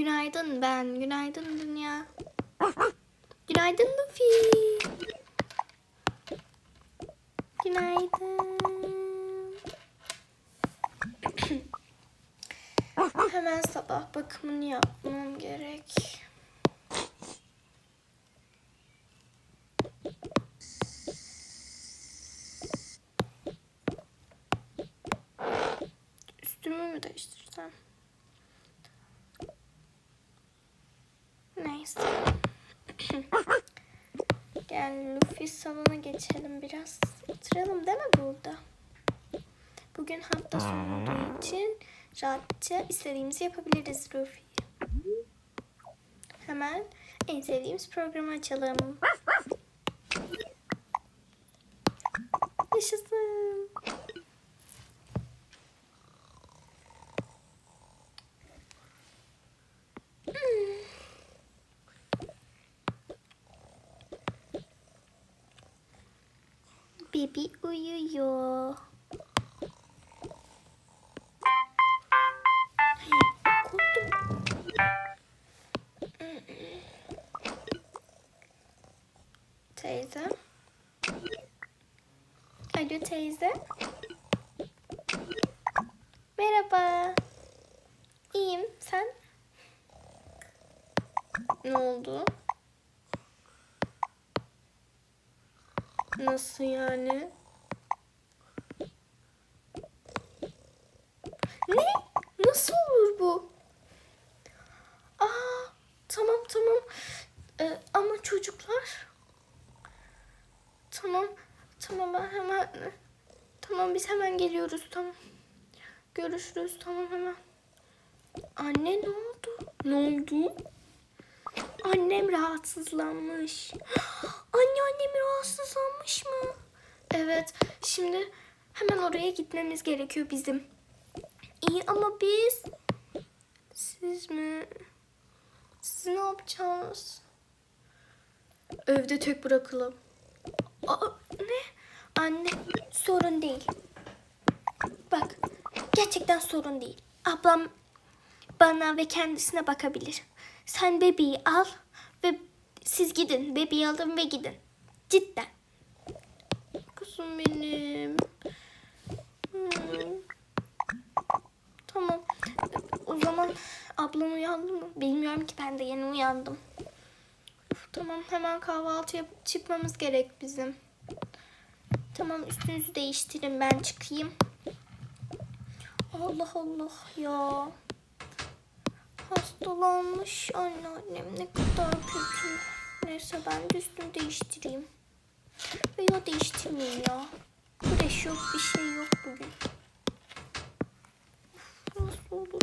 Günaydın ben. Günaydın dünya. Günaydın Luffy. Günaydın. Hemen sabah bakımını yapmam gerek. Üstümü mü değiştirsem? Neyse. Luffy salona geçelim biraz. Oturalım değil mi burada? Bugün hafta sonu olduğu için rahatça istediğimizi yapabiliriz Luffy. Hemen en sevdiğimiz programı açalım. Yaşasın. Bibi uyuyor. Teyze. Alo teyze. Merhaba. İyiyim. Sen? Ne oldu? Nasıl yani? Ne? Nasıl olur bu? Aa, tamam tamam. Ee, ama çocuklar. Tamam. Tamam ben hemen. Tamam biz hemen geliyoruz tamam. Görüşürüz tamam hemen. Anne ne oldu? Ne oldu? Annem rahatsızlanmış. Anne annem rahatsızlanmış mı? Evet. Şimdi hemen oraya gitmemiz gerekiyor bizim. İyi ama biz... Siz mi? Siz ne yapacağız? Evde tek bırakalım. Aa, ne? Anne sorun değil. Bak gerçekten sorun değil. Ablam bana ve kendisine bakabilir. Sen bebeği al ve siz gidin. Bebeği alın ve gidin. Cidden. Kızım benim. Hmm. Tamam. O zaman ablam uyandı mı? Bilmiyorum ki ben de yeni uyandım. Tamam hemen kahvaltı yapıp çıkmamız gerek bizim. Tamam üstünüzü değiştirin ben çıkayım. Allah Allah ya. Hastalanmış anneannem ne kadar kötü. Neyse ben de üstümü değiştireyim. Veya değiştirmeyeyim ya. Kreş yok bir şey yok bugün. Nasıl olur?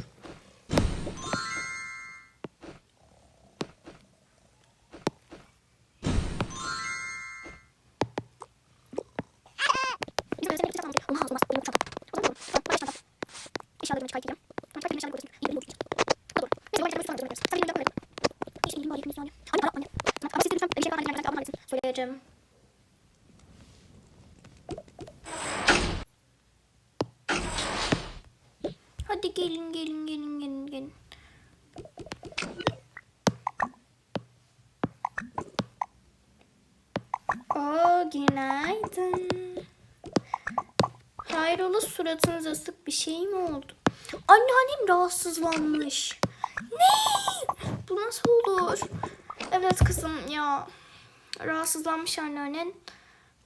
Söyleyeceğim. Hadi gelin gelin gelin gelin gelin. Oo günaydın. Hayrola suratınız asık bir şey mi oldu? Anneannem rahatsızlanmış. Ne? Bu nasıl olur? Evet kızım ya. Rahatsızlanmış anneannen.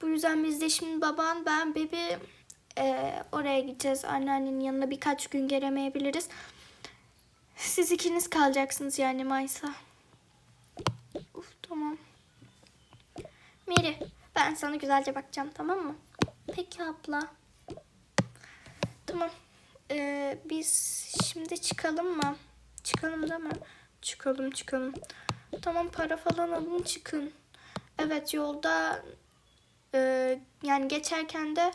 Bu yüzden biz de şimdi baban, ben, bebi e, oraya gideceğiz. Anneannenin yanına birkaç gün gelemeyebiliriz. Siz ikiniz kalacaksınız yani Maysa. Uf tamam. Meri ben sana güzelce bakacağım tamam mı? Peki abla. Tamam. Ee, biz şimdi çıkalım mı? Çıkalım değil mi? Çıkalım çıkalım. Tamam para falan alın çıkın. Evet yolda e, yani geçerken de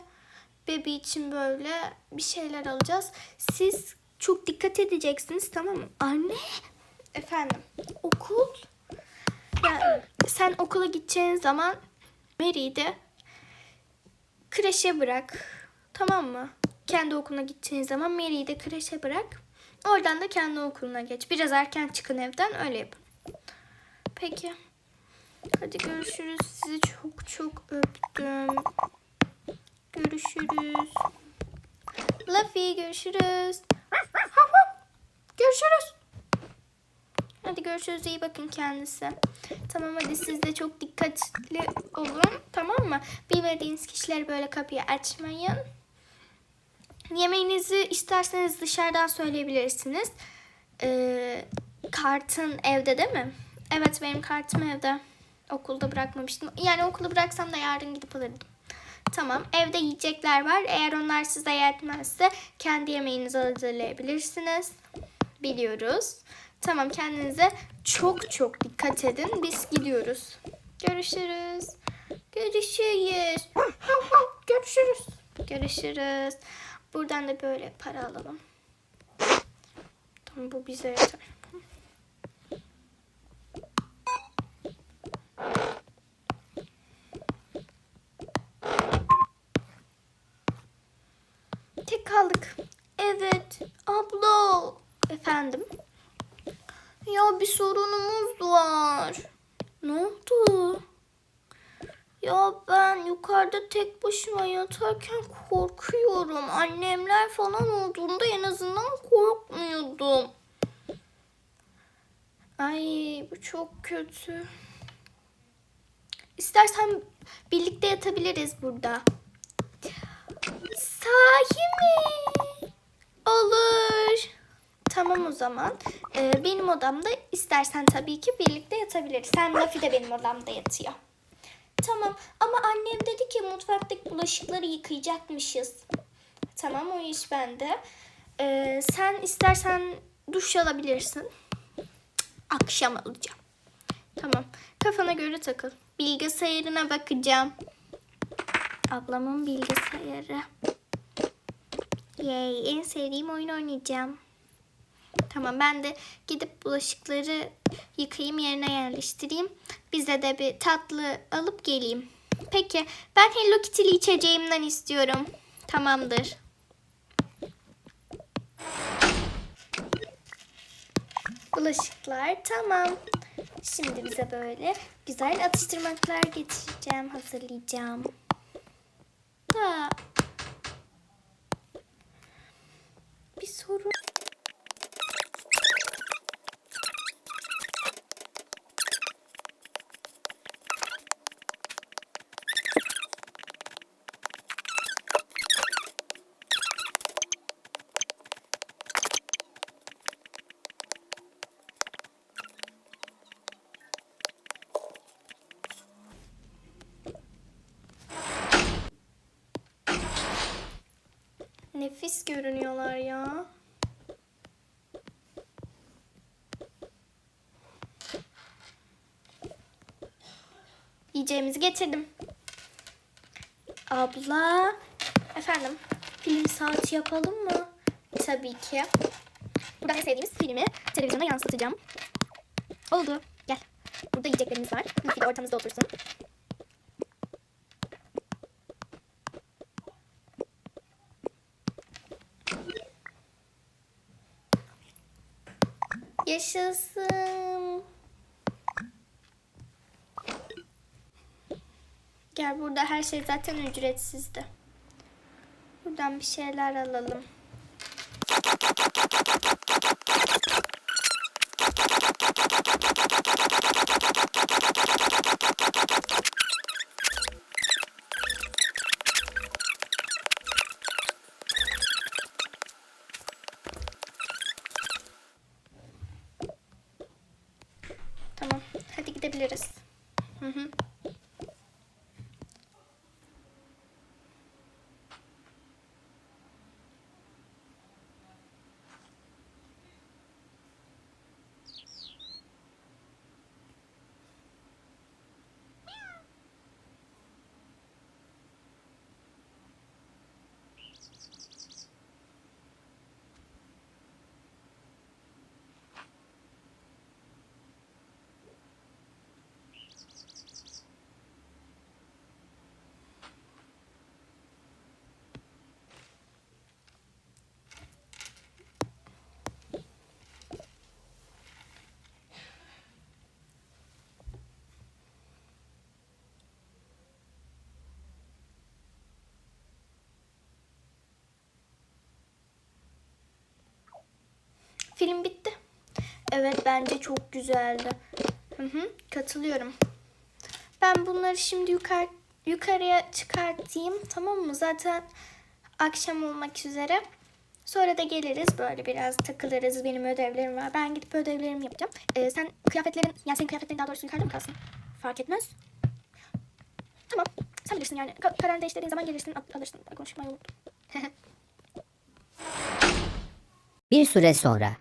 bebi için böyle bir şeyler alacağız. Siz çok dikkat edeceksiniz tamam mı? Anne. Efendim. Okul. Ya sen okula gideceğin zaman Mary'i de kreşe bırak. Tamam mı? Kendi okuluna gideceğin zaman Mary'i de kreşe bırak. Oradan da kendi okuluna geç. Biraz erken çıkın evden öyle yapın. Peki. Hadi görüşürüz. Sizi çok çok öptüm. Görüşürüz. Fluffy görüşürüz. Görüşürüz. Hadi görüşürüz. iyi bakın kendisi. Tamam hadi siz de çok dikkatli olun. Tamam mı? Bilmediğiniz kişileri böyle kapıyı açmayın. Yemeğinizi isterseniz dışarıdan söyleyebilirsiniz. Ee, kartın evde değil mi? Evet benim kartım evde. Okulda bırakmamıştım. Yani okulda bıraksam da yarın gidip alırdım. Tamam. Evde yiyecekler var. Eğer onlar size yetmezse kendi yemeğinizi hazırlayabilirsiniz. Biliyoruz. Tamam kendinize çok çok dikkat edin. Biz gidiyoruz. Görüşürüz. Görüşürüz. Görüşürüz. Görüşürüz. Buradan da böyle para alalım. Tamam bu bize yeter. Tek kaldık. Evet. Abla. Efendim. Ya bir sorunumuz var. Ne oldu? Ya ben yukarıda tek başıma yatarken korkuyorum. Annemler falan olduğunda en azından korkmuyordum. Ay bu çok kötü. İstersen birlikte yatabiliriz burada. Sahi mi? Olur. Tamam o zaman. Ee, benim odamda istersen tabii ki birlikte yatabiliriz. Sen Lafi de benim odamda yatıyor. Tamam ama annem dedi ki mutfaktaki bulaşıkları yıkayacakmışız. Tamam o iş bende. Ee, sen istersen duş alabilirsin. Akşam alacağım. Tamam. Kafana göre takıl. Bilgisayarına bakacağım. Ablamın bilgisayarı. Yay, en sevdiğim oyun oynayacağım. Tamam ben de gidip bulaşıkları yıkayayım yerine yerleştireyim. Bize de bir tatlı alıp geleyim. Peki ben Hello Kitty'li içeceğimden istiyorum. Tamamdır. Bulaşıklar tamam. Şimdi bize böyle güzel atıştırmalıklar getireceğim, hazırlayacağım. Da bir sorun Nefis görünüyorlar ya. Yiyeceğimizi getirdim. Abla. Efendim. Film saati yapalım mı? Tabii ki. Burada en sevdiğimiz filmi televizyona yansıtacağım. Oldu. Gel. Burada yiyeceklerimiz var. De ortamızda otursun. Yaşasın. Gel burada her şey zaten ücretsizdi. Buradan bir şeyler alalım. Tamam. Hadi gidebiliriz. Hı hı. Film bitti. Evet bence çok güzeldi. Hı hı, katılıyorum. Ben bunları şimdi yukarı yukarıya çıkartayım tamam mı? Zaten akşam olmak üzere. Sonra da geliriz böyle biraz takılırız. Benim ödevlerim var. Ben gidip ödevlerimi yapacağım. Ee, sen kıyafetlerin, yani senin kıyafetlerin daha doğrusu yukarıda mı kalsın? Fark etmez. Tamam. Sen bilirsin yani. Ka- kararını değiştirdiğin zaman gelirsin al- alırsın. Konuşmayı unuttum. Bir süre sonra.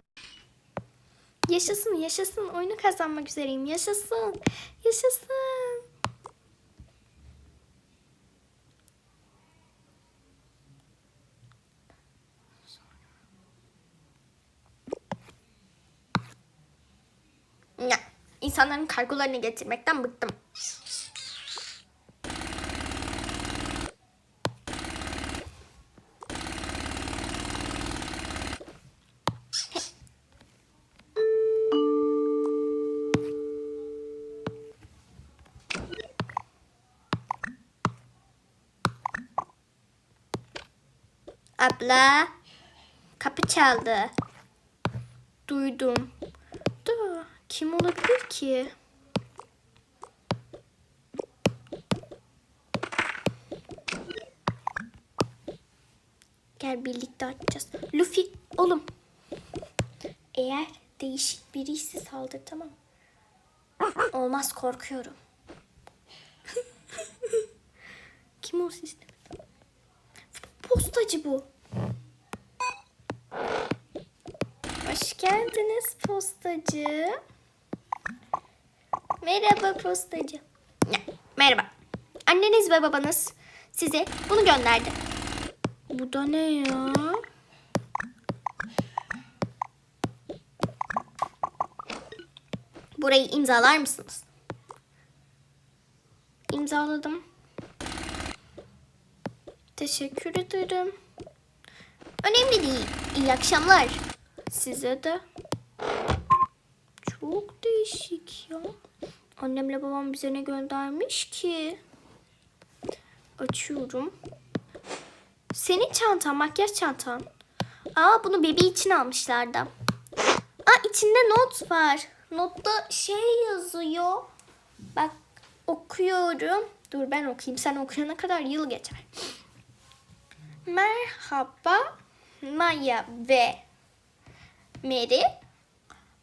Yaşasın yaşasın. Oyunu kazanmak üzereyim. Yaşasın. Yaşasın. Ya, insanların kargolarını getirmekten bıktım. Abla, kapı çaldı. Duydum. Da kim olabilir ki? Gel birlikte açacağız. Luffy oğlum. Eğer değişik biri ise saldır tamam. Olmaz korkuyorum. kim o sistem? Postacı bu. Geldiniz postacı. Merhaba postacı. Merhaba. Anneniz ve babanız size bunu gönderdi. Bu da ne ya? Burayı imzalar mısınız? İmzaladım. Teşekkür ederim. Önemli değil. İyi akşamlar. Size de. Çok değişik ya. Annemle babam bize ne göndermiş ki? Açıyorum. Senin çantan, makyaj çantan. Aa bunu bebeği için almışlardı. Aa içinde not var. Notta şey yazıyor. Bak okuyorum. Dur ben okuyayım. Sen okuyana kadar yıl geçer. Merhaba Maya ve Mary.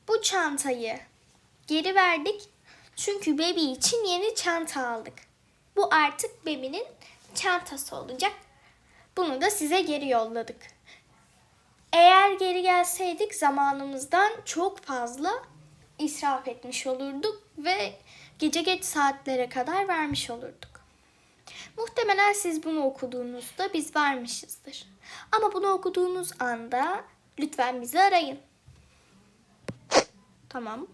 Bu çantayı geri verdik. Çünkü bebi için yeni çanta aldık. Bu artık bebinin çantası olacak. Bunu da size geri yolladık. Eğer geri gelseydik zamanımızdan çok fazla israf etmiş olurduk ve gece geç saatlere kadar vermiş olurduk. Muhtemelen siz bunu okuduğunuzda biz varmışızdır. Ama bunu okuduğunuz anda lütfen bizi arayın. Tamam.